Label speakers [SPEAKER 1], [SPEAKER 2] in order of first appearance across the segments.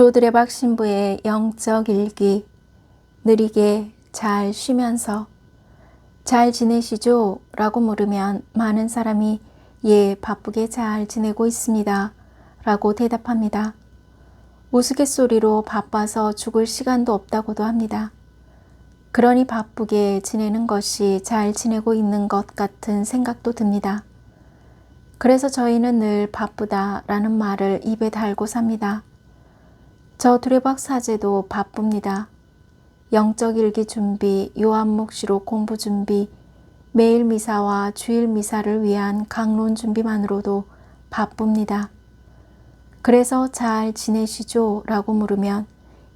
[SPEAKER 1] 조드레박 신부의 영적 일기 느리게 잘 쉬면서 잘 지내시죠? 라고 물으면 많은 사람이 예, 바쁘게 잘 지내고 있습니다. 라고 대답합니다. 우스갯소리로 바빠서 죽을 시간도 없다고도 합니다. 그러니 바쁘게 지내는 것이 잘 지내고 있는 것 같은 생각도 듭니다. 그래서 저희는 늘 바쁘다 라는 말을 입에 달고 삽니다. 저 두레박 사제도 바쁩니다. 영적 일기 준비, 요한목시록 공부 준비, 매일 미사와 주일 미사를 위한 강론 준비만으로도 바쁩니다. 그래서 잘 지내시죠? 라고 물으면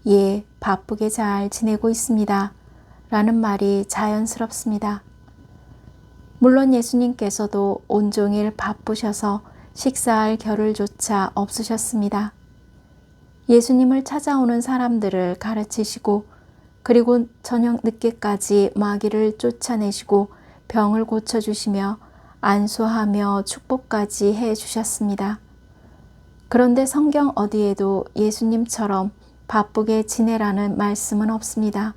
[SPEAKER 1] 예, 바쁘게 잘 지내고 있습니다. 라는 말이 자연스럽습니다. 물론 예수님께서도 온종일 바쁘셔서 식사할 겨를조차 없으셨습니다. 예수님을 찾아오는 사람들을 가르치시고 그리고 저녁 늦게까지 마귀를 쫓아내시고 병을 고쳐주시며 안수하며 축복까지 해 주셨습니다. 그런데 성경 어디에도 예수님처럼 바쁘게 지내라는 말씀은 없습니다.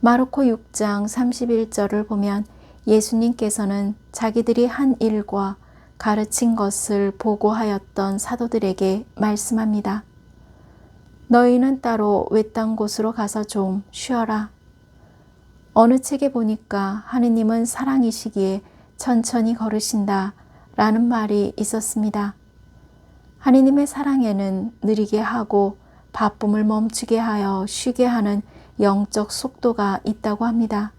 [SPEAKER 1] 마르코 6장 31절을 보면 예수님께서는 자기들이 한 일과 가르친 것을 보고하였던 사도들에게 말씀합니다. 너희는 따로 외딴 곳으로 가서 좀 쉬어라. 어느 책에 보니까 하느님은 사랑이시기에 천천히 걸으신다 라는 말이 있었습니다. 하느님의 사랑에는 느리게 하고 바쁨을 멈추게 하여 쉬게 하는 영적 속도가 있다고 합니다.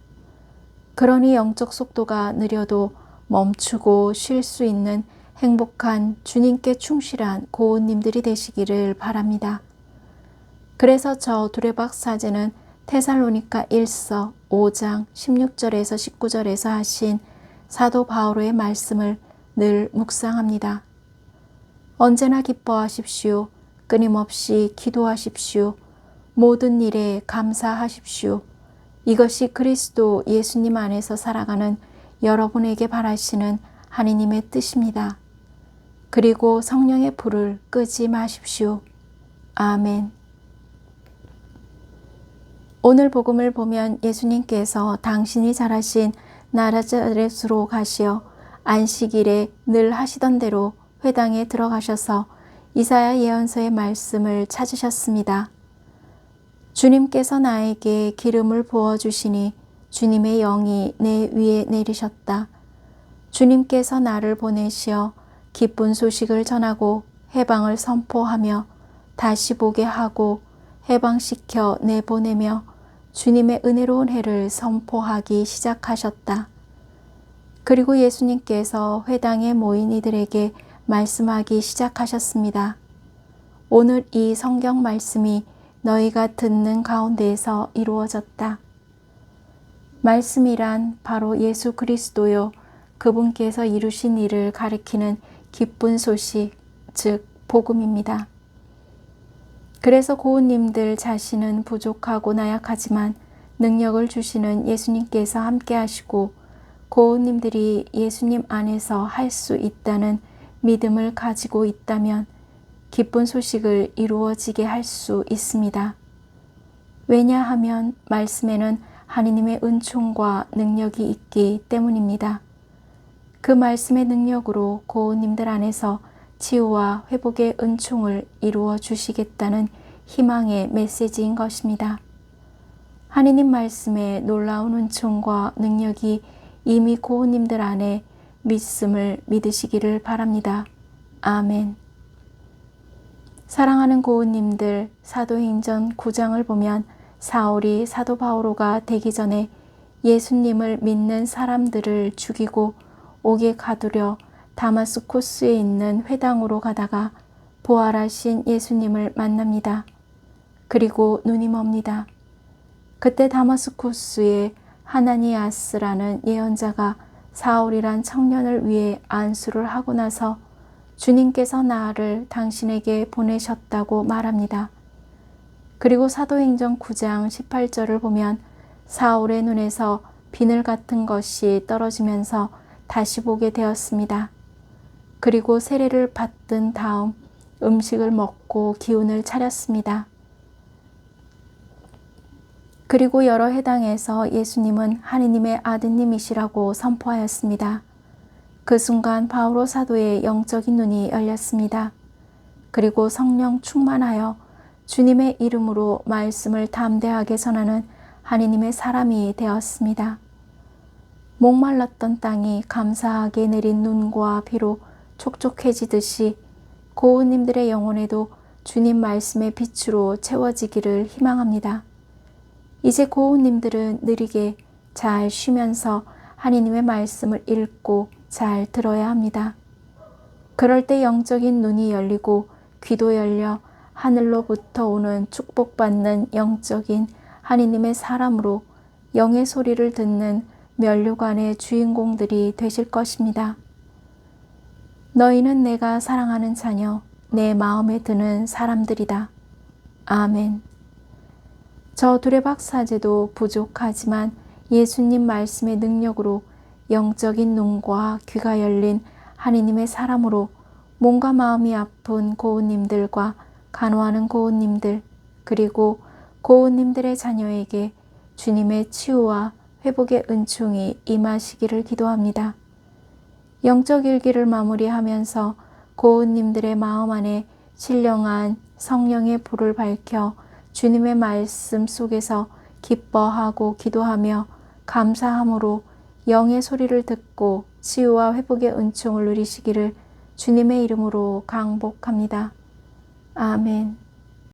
[SPEAKER 1] 그러니 영적 속도가 느려도 멈추고 쉴 수 있는 행복한 주님께 충실한 고운님들이 되시기를 바랍니다. 그래서 저 두레박 사제는 테살로니카 1서 5장 16절에서 19절에서 하신 사도 바오로의 말씀을 늘 묵상합니다. 언제나 기뻐하십시오. 끊임없이 기도하십시오. 모든 일에 감사하십시오. 이것이 그리스도 예수님 안에서 살아가는 여러분에게 바라시는 하느님의 뜻입니다. 그리고 성령의 불을 끄지 마십시오. 아멘. 오늘 복음을 보면 예수님께서 당신이 잘하신 나라자렛으로 가시어 안식일에 늘 하시던 대로 회당에 들어가셔서 이사야 예언서의 말씀을 찾으셨습니다. 주님께서 나에게 기름을 부어 주시니 주님의 영이 내 위에 내리셨다. 주님께서 나를 보내시어 기쁜 소식을 전하고 해방을 선포하며 다시 보게 하고 해방시켜 내보내며 주님의 은혜로운 해를 선포하기 시작하셨다. 그리고 예수님께서 회당에 모인 이들에게 말씀하기 시작하셨습니다. 오늘 이 성경 말씀이 너희가 듣는 가운데에서 이루어졌다. 말씀이란 바로 예수 그리스도요. 그분께서 이루신 일을 가리키는 기쁜 소식, 즉, 복음입니다. 그래서 고운님들 자신은 부족하고 나약하지만 능력을 주시는 예수님께서 함께 하시고 고운님들이 예수님 안에서 할 수 있다는 믿음을 가지고 있다면 기쁜 소식을 이루어지게 할 수 있습니다. 왜냐하면 말씀에는 하느님의 은총과 능력이 있기 때문입니다. 그 말씀의 능력으로 고운님들 안에서 치유와 회복의 은총을 이루어 주시겠다는 희망의 메시지인 것입니다. 하느님 말씀의 놀라운 은총과 능력이 이미 고우님들 안에 믿음을 믿으시기를 바랍니다. 아멘. 사랑하는 고우님들 사도행전 9장을 보면 사울이 사도 바오로가 되기 전에 예수님을 믿는 사람들을 죽이고 옥에 가두려 다마스코스에 있는 회당으로 가다가 부활하신 예수님을 만납니다. 그리고 눈이 멉니다. 그때 다마스코스에 하나니아스라는 예언자가 사울이란 청년을 위해 안수를 하고 나서 주님께서 나를 당신에게 보내셨다고 말합니다. 그리고 사도행전 9장 18절을 보면 사울의 눈에서 비늘 같은 것이 떨어지면서 다시 보게 되었습니다. 그리고 세례를 받든 다음 음식을 먹고 기운을 차렸습니다. 그리고 여러 해당에서 예수님은 하느님의 아드님이시라고 선포하였습니다. 그 순간 바오로 사도의 영적인 눈이 열렸습니다. 그리고 성령 충만하여 주님의 이름으로 말씀을 담대하게 전하는 하느님의 사람이 되었습니다. 목말랐던 땅이 감사하게 내린 눈과 비로 촉촉해지듯이 고은님들의 영혼에도 주님 말씀의 빛으로 채워지기를 희망합니다. 이제 고은님들은 느리게 잘 쉬면서 하느님의 말씀을 읽고 잘 들어야 합니다. 그럴 때 영적인 눈이 열리고 귀도 열려 하늘로부터 오는 축복받는 영적인 하느님의 사람으로 영의 소리를 듣는 면류관의 주인공들이 되실 것입니다. 너희는 내가 사랑하는 자녀, 내 마음에 드는 사람들이다. 아멘. 저 두레박 사제도 부족하지만 예수님 말씀의 능력으로 영적인 눈과 귀가 열린 하느님의 사람으로 몸과 마음이 아픈 고은님들과 간호하는 고은님들 그리고 고은님들의 자녀에게 주님의 치유와 회복의 은총이 임하시기를 기도합니다. 영적 일기를 마무리하면서 고은님들의 마음 안에 신령한 성령의 불을 밝혀 주님의 말씀 속에서 기뻐하고 기도하며 감사함으로 영의 소리를 듣고 치유와 회복의 은총을 누리시기를 주님의 이름으로 강복합니다. 아멘.